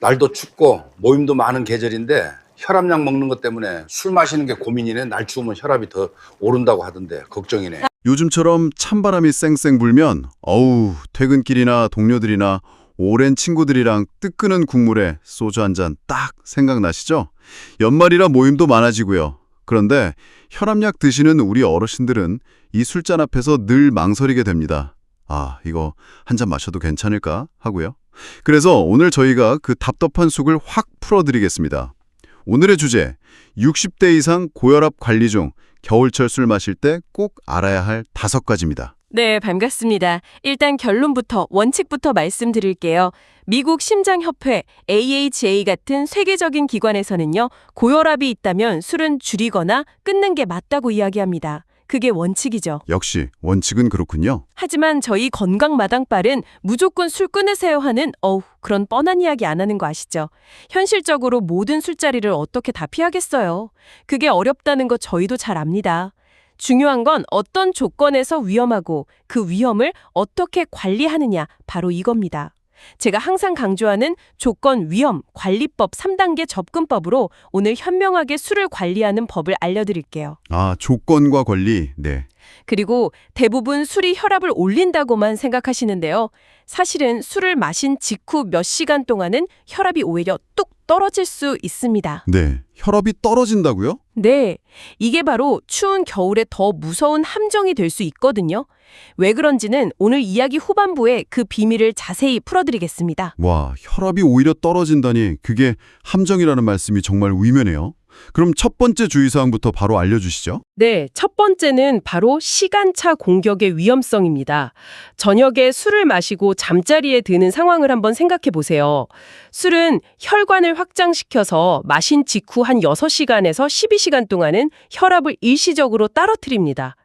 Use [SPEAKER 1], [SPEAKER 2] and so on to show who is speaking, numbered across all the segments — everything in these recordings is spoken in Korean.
[SPEAKER 1] 날도 춥고 모임도 많은 계절인데 혈압약 먹는 것 때문에 술 마시는 게 고민이네. 날 추우면 혈압이 더 오른다고 하던데 걱정이네.
[SPEAKER 2] 요즘처럼 찬바람이 쌩쌩 불면 어우 퇴근길이나 동료들이나 오랜 친구들이랑 뜨끄는 국물에 소주 한 잔 딱 생각나시죠? 연말이라 모임도 많아지고요. 그런데 혈압약 드시는 우리 어르신들은 이 술잔 앞에서 늘 망설이게 됩니다. 아, 이거 한 잔 마셔도 괜찮을까 하고요. 그래서 오늘 저희가 그 답답한 속을 확 풀어드리겠습니다. 오늘의 주제, 60대 이상 고혈압 관리 중 겨울철 술 마실 때 꼭 알아야 할 다섯 가지입니다.
[SPEAKER 3] 네, 반갑습니다. 일단 결론부터 원칙부터 말씀드릴게요. 미국 심장협회 AHA 같은 세계적인 기관에서는요. 고혈압이 있다면 술은 줄이거나 끊는 게 맞다고 이야기합니다. 그게 원칙이죠.
[SPEAKER 2] 역시 원칙은 그렇군요.
[SPEAKER 3] 하지만 저희 건강 마당발은 무조건 술 끊으세요 하는 어우 그런 뻔한 이야기 안 하는 거 아시죠? 현실적으로 모든 술자리를 어떻게 다 피하겠어요. 그게 어렵다는 거 저희도 잘 압니다. 중요한 건 어떤 조건에서 위험하고 그 위험을 어떻게 관리하느냐 바로 이겁니다. 제가 항상 강조하는 조건 위험 관리법 3단계 접근법으로 오늘 현명하게 술을 관리하는 법을 알려드릴게요.
[SPEAKER 2] 아, 조건과 권리. 네.
[SPEAKER 3] 그리고 대부분 술이 혈압을 올린다고만 생각하시는데요. 사실은 술을 마신 직후 몇 시간 동안은 혈압이 오히려 뚝 떨어질 수 있습니다.
[SPEAKER 2] 네. 혈압이 떨어진다고요?
[SPEAKER 3] 네. 이게 바로 추운 겨울에 더 무서운 함정이 될 수 있거든요. 왜 그런지는 오늘 이야기 후반부에 그 비밀을 자세히 풀어드리겠습니다.
[SPEAKER 2] 와, 혈압이 오히려 떨어진다니 그게 함정이라는 말씀이 정말 의면해요. 그럼 첫 번째 주의사항부터 바로 알려주시죠.
[SPEAKER 3] 네, 첫 번째는 바로 시간차 공격의 위험성입니다. 저녁에 술을 마시고 잠자리에 드는 상황을 한번 생각해 보세요. 술은 혈관을 확장시켜서 마신 직후 한 6시간에서 12시간 동안은 혈압을 일시적으로 떨어뜨립니다.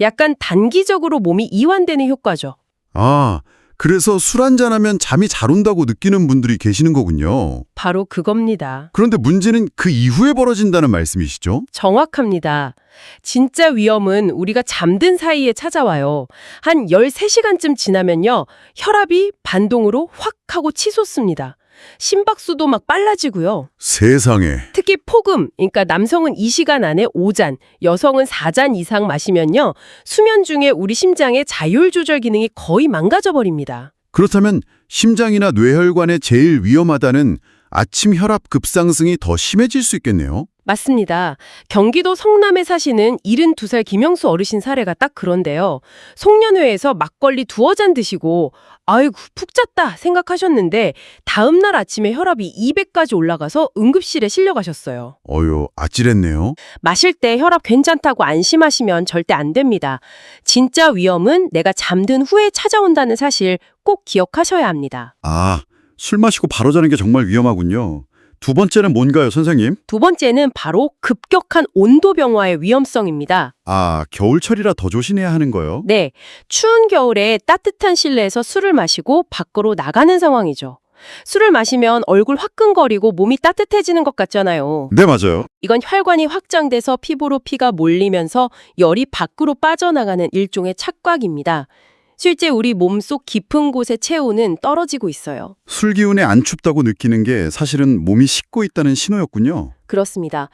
[SPEAKER 3] 약간 단기적으로 몸이 이완되는 효과죠.
[SPEAKER 2] 아, 그래서 술 한잔하면 잠이 잘 온다고 느끼는 분들이 계시는 거군요.
[SPEAKER 3] 바로 그겁니다.
[SPEAKER 2] 그런데 문제는 그 이후에 벌어진다는 말씀이시죠?
[SPEAKER 3] 정확합니다. 진짜 위험은 우리가 잠든 사이에 찾아와요. 한 13시간쯤 지나면요. 혈압이 반동으로 확 하고 치솟습니다. 심박수도 막 빨라지고요.
[SPEAKER 2] 세상에.
[SPEAKER 3] 특히 폭음, 그러니까 남성은 2시간 안에 5잔, 여성은 4잔 이상 마시면요. 수면 중에 우리 심장의 자율 조절 기능이 거의 망가져 버립니다.
[SPEAKER 2] 그렇다면 심장이나 뇌혈관에 제일 위험하다는 아침 혈압 급상승이 더 심해질 수 있겠네요.
[SPEAKER 3] 맞습니다. 경기도 성남에 사시는 72살 김영수 어르신 사례가 딱 그런데요. 송년회에서 막걸리 두어 잔 드시고 아이고 푹 잤다 생각하셨는데 다음 날 아침에 혈압이 200까지 올라가서 응급실에 실려가셨어요.
[SPEAKER 2] 어휴, 아찔했네요.
[SPEAKER 3] 마실 때 혈압 괜찮다고 안심하시면 절대 안 됩니다. 진짜 위험은 내가 잠든 후에 찾아온다는 사실 꼭 기억하셔야 합니다.
[SPEAKER 2] 아, 술 마시고 바로 자는 게 정말 위험하군요. 두 번째는 뭔가요, 선생님?
[SPEAKER 3] 두 번째는 바로 급격한 온도 변화의 위험성입니다.
[SPEAKER 2] 아, 겨울철이라 더 조심해야 하는 거요?
[SPEAKER 3] 네, 추운 겨울에 따뜻한 실내에서 술을 마시고 밖으로 나가는 상황이죠. 술을 마시면 얼굴 화끈거리고 몸이 따뜻해지는 것 같잖아요.
[SPEAKER 2] 네, 맞아요.
[SPEAKER 3] 이건 혈관이 확장돼서 피부로 피가 몰리면서 열이 밖으로 빠져나가는 일종의 착각입니다. 실제 우리 몸속 깊은 곳의 체온은 떨어지고 있어요.
[SPEAKER 2] 술 기운에 안 춥다고 느끼는 게 사실은 몸이 식고 있다는 신호였군요.
[SPEAKER 3] 그렇습니다.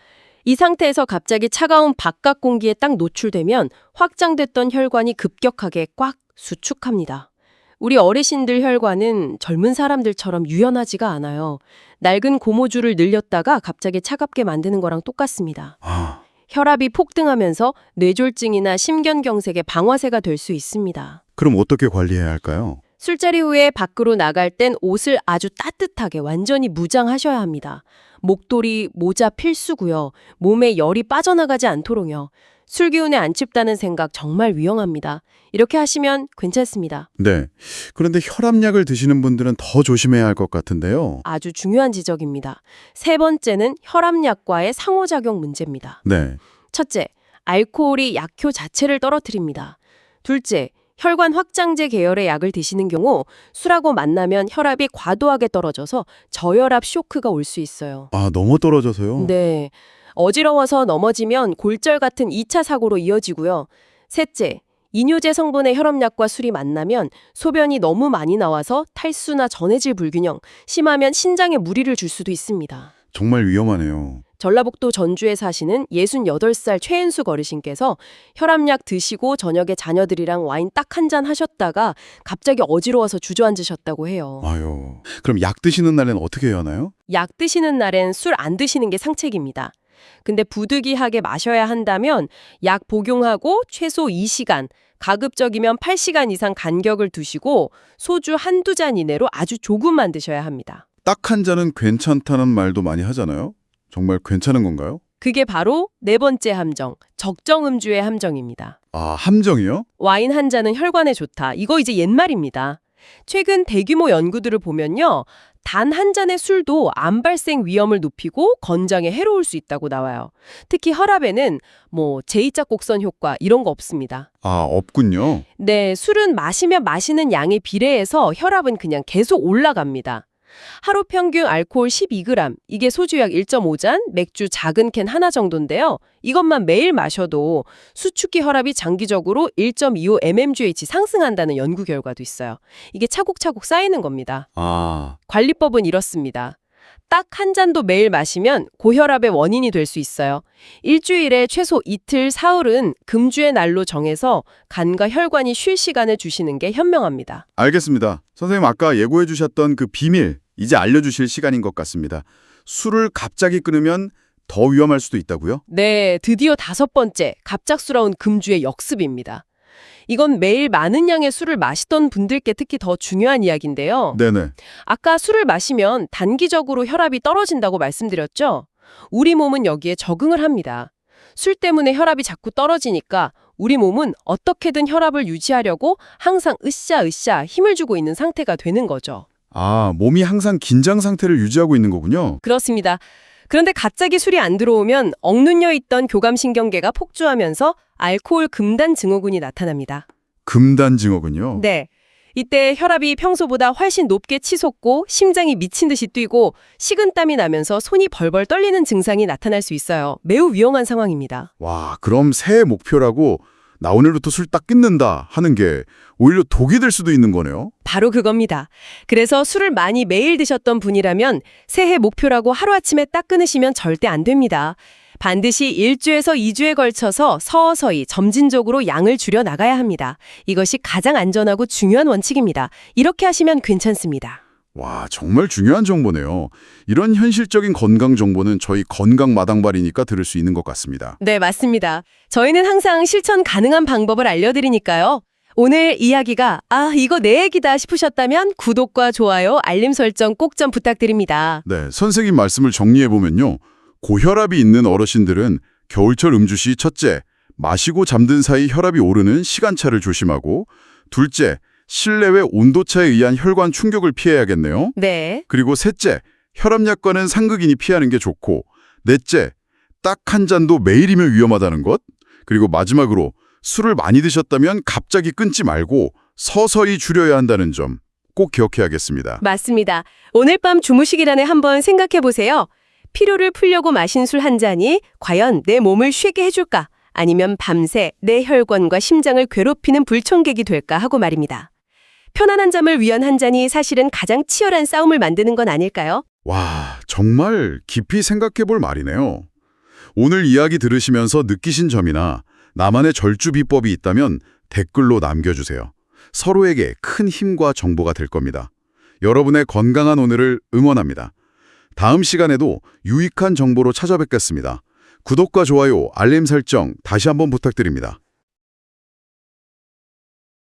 [SPEAKER 3] 이 상태에서 갑자기 차가운 바깥 공기에 딱 노출되면 확장됐던 혈관이 급격하게 꽉 수축합니다. 우리 어르신들 혈관은 젊은 사람들처럼 유연하지가 않아요. 낡은 고무줄을 늘렸다가 갑자기 차갑게 만드는 거랑 똑같습니다.
[SPEAKER 2] 아,
[SPEAKER 3] 혈압이 폭등하면서 뇌졸중이나 심견경색의 방화세가 될 수 있습니다.
[SPEAKER 2] 그럼 어떻게 관리해야 할까요?
[SPEAKER 3] 술자리 후에 밖으로 나갈 땐 옷을 아주 따뜻하게 완전히 무장하셔야 합니다. 목도리, 모자 필수고요. 몸에 열이 빠져나가지 않도록요. 술 기운에 안 춥다는 생각 정말 위험합니다. 이렇게 하시면 괜찮습니다.
[SPEAKER 2] 네. 그런데 혈압약을 드시는 분들은 더 조심해야 할 것 같은데요.
[SPEAKER 3] 아주 중요한 지적입니다. 세 번째는 혈압약과의 상호작용 문제입니다.
[SPEAKER 2] 네.
[SPEAKER 3] 첫째, 알코올이 약효 자체를 떨어뜨립니다. 둘째, 혈관 확장제 계열의 약을 드시는 경우 술하고 만나면 혈압이 과도하게 떨어져서 저혈압 쇼크가 올 수 있어요.
[SPEAKER 2] 아, 너무 떨어져서요?
[SPEAKER 3] 네. 어지러워서 넘어지면 골절 같은 2차 사고로 이어지고요. 셋째, 이뇨제 성분의 혈압약과 술이 만나면 소변이 너무 많이 나와서 탈수나 전해질 불균형, 심하면 신장에 무리를 줄 수도 있습니다.
[SPEAKER 2] 정말 위험하네요.
[SPEAKER 3] 전라북도 전주에 사시는 68살 최은숙 어르신께서 혈압약 드시고 저녁에 자녀들이랑 와인 딱 한 잔 하셨다가 갑자기 어지러워서 주저앉으셨다고 해요.
[SPEAKER 2] 아유, 그럼 약 드시는 날엔 어떻게 해야 하나요?
[SPEAKER 3] 약 드시는 날엔 술 안 드시는 게 상책입니다. 근데 부득이하게 마셔야 한다면 약 복용하고 최소 2시간, 가급적이면 8시간 이상 간격을 두시고 소주 한두 잔 이내로 아주 조금만 드셔야 합니다.
[SPEAKER 2] 딱 한 잔은 괜찮다는 말도 많이 하잖아요. 정말 괜찮은 건가요?
[SPEAKER 3] 그게 바로 네 번째 함정, 적정 음주의 함정입니다.
[SPEAKER 2] 아, 함정이요?
[SPEAKER 3] 와인 한 잔은 혈관에 좋다. 이거 이제 옛말입니다. 최근 대규모 연구들을 보면요. 단 한 잔의 술도 암 발생 위험을 높이고 건장에 해로울 수 있다고 나와요. 특히 혈압에는 뭐 제2자 곡선 효과 이런 거 없습니다.
[SPEAKER 2] 아, 없군요.
[SPEAKER 3] 네, 술은 마시면 마시는 양에 비례해서 혈압은 그냥 계속 올라갑니다. 하루 평균 알코올 12g, 이게 소주약 1.5잔, 맥주 작은 캔 하나 정도인데요. 이것만 매일 마셔도 수축기 혈압이 장기적으로 1.25 mmGH 상승한다는 연구 결과도 있어요. 이게 차곡차곡 쌓이는 겁니다.
[SPEAKER 2] 아,
[SPEAKER 3] 관리법은 이렇습니다. 딱 한 잔도 매일 마시면 고혈압의 원인이 될 수 있어요. 일주일에 최소 이틀, 사흘은 금주의 날로 정해서 간과 혈관이 쉴 시간을 주시는 게 현명합니다.
[SPEAKER 2] 알겠습니다. 선생님 아까 예고해 주셨던 그 비밀, 이제 알려주실 시간인 것 같습니다. 술을 갑자기 끊으면 더 위험할 수도 있다고요?
[SPEAKER 3] 네, 드디어 다섯 번째, 갑작스러운 금주의 역습입니다. 이건 매일 많은 양의 술을 마시던 분들께 특히 더 중요한 이야기인데요.
[SPEAKER 2] 네네.
[SPEAKER 3] 아까 술을 마시면 단기적으로 혈압이 떨어진다고 말씀드렸죠? 우리 몸은 여기에 적응을 합니다. 술 때문에 혈압이 자꾸 떨어지니까 우리 몸은 어떻게든 혈압을 유지하려고 항상 으쌰으쌰 힘을 주고 있는 상태가 되는 거죠.
[SPEAKER 2] 아, 몸이 항상 긴장 상태를 유지하고 있는 거군요.
[SPEAKER 3] 그렇습니다. 그런데 갑자기 술이 안 들어오면 억눌려 있던 교감신경계가 폭주하면서 알코올 금단 증후군이 나타납니다.
[SPEAKER 2] 금단 증후군요.
[SPEAKER 3] 네. 이때 혈압이 평소보다 훨씬 높게 치솟고 심장이 미친 듯이 뛰고 식은땀이 나면서 손이 벌벌 떨리는 증상이 나타날 수 있어요. 매우 위험한 상황입니다.
[SPEAKER 2] 와, 그럼 새해 목표라고 나 오늘부터 술 딱 끊는다 하는 게 오히려 독이 될 수도 있는 거네요.
[SPEAKER 3] 바로 그겁니다. 그래서 술을 많이 매일 드셨던 분이라면 새해 목표라고 하루아침에 딱 끊으시면 절대 안 됩니다. 반드시 1주에서 2주에 걸쳐서 서서히 점진적으로 양을 줄여 나가야 합니다. 이것이 가장 안전하고 중요한 원칙입니다. 이렇게 하시면 괜찮습니다.
[SPEAKER 2] 와, 정말 중요한 정보네요. 이런 현실적인 건강 정보는 저희 건강 마당발이니까 들을 수 있는 것 같습니다.
[SPEAKER 3] 네, 맞습니다. 저희는 항상 실천 가능한 방법을 알려드리니까요. 오늘 이야기가 아, 이거 내 얘기다 싶으셨다면 구독과 좋아요, 알림 설정 꼭 좀 부탁드립니다.
[SPEAKER 2] 네, 선생님 말씀을 정리해 보면요. 고혈압이 있는 어르신들은 겨울철 음주 시 첫째, 마시고 잠든 사이 혈압이 오르는 시간차를 조심하고 둘째, 실내외 온도차에 의한 혈관 충격을 피해야겠네요.
[SPEAKER 3] 네.
[SPEAKER 2] 그리고 셋째, 혈압약과는 상극인이 피하는 게 좋고 넷째, 딱 한 잔도 매일이면 위험하다는 것 그리고 마지막으로 술을 많이 드셨다면 갑자기 끊지 말고 서서히 줄여야 한다는 점 꼭 기억해야겠습니다.
[SPEAKER 3] 맞습니다. 오늘 밤 주무시기 전에 한번 생각해 보세요. 피로를 풀려고 마신 술 한 잔이 과연 내 몸을 쉬게 해줄까? 아니면 밤새 내 혈관과 심장을 괴롭히는 불청객이 될까 하고 말입니다. 편안한 잠을 위한 한 잔이 사실은 가장 치열한 싸움을 만드는 건 아닐까요?
[SPEAKER 2] 와, 정말 깊이 생각해 볼 말이네요. 오늘 이야기 들으시면서 느끼신 점이나 나만의 절주 비법이 있다면 댓글로 남겨주세요. 서로에게 큰 힘과 정보가 될 겁니다. 여러분의 건강한 오늘을 응원합니다. 다음 시간에도 유익한 정보로 찾아뵙겠습니다. 구독과 좋아요, 알림 설정 다시 한번 부탁드립니다.